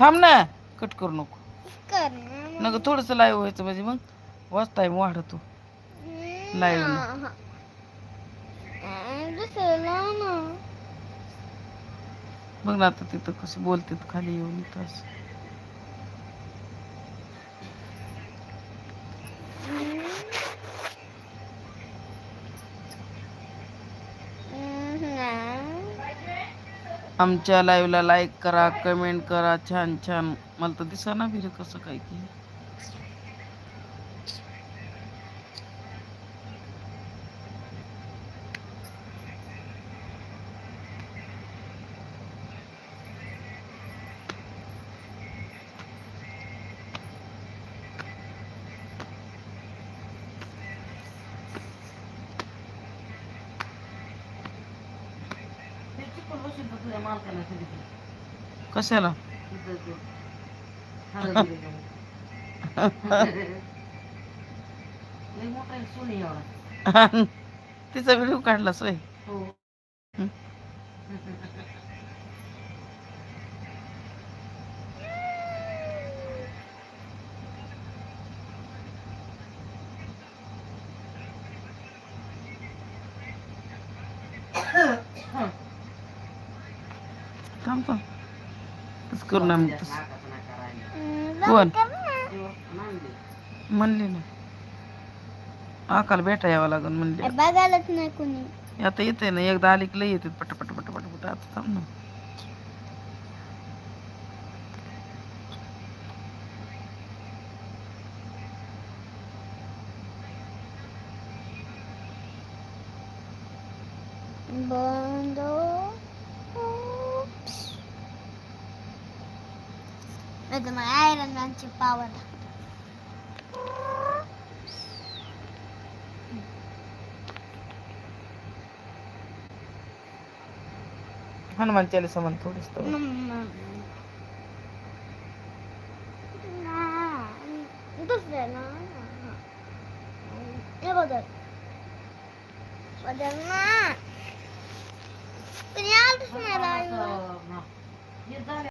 थांब ना कट करू नको कर. नग थोडस लाईव्ह व्हायचं म्हणजे मग वाच टाईम वाढतो Live ना. अं, दुसरं लाव ना. बघ ना आता तिथं कसं बोलते खाली येऊन इथं असं. आमच्या लाईव्हला लाईक करा कमेंट करा. छान छान. मला तर दिसा ना बिर कसं काय की कशाला? तिचा व्हिडिओ काढला सोय. थांब थांब तसं करू ना मग तसं. कोण? म्हणली ना. आकाला भेटा यावं लागेल म्हणले. बघायलाच नाही कोणी. आता येते ना एकदा आली की लई येते पट पट पट पट पट आता थांब ना. बंद చూద్దాం ఐరన్ మ్యాన్ చెప్పవన హనుమాన్ చాలీసామని చూపిస్తాం Подожди. Понял, что мы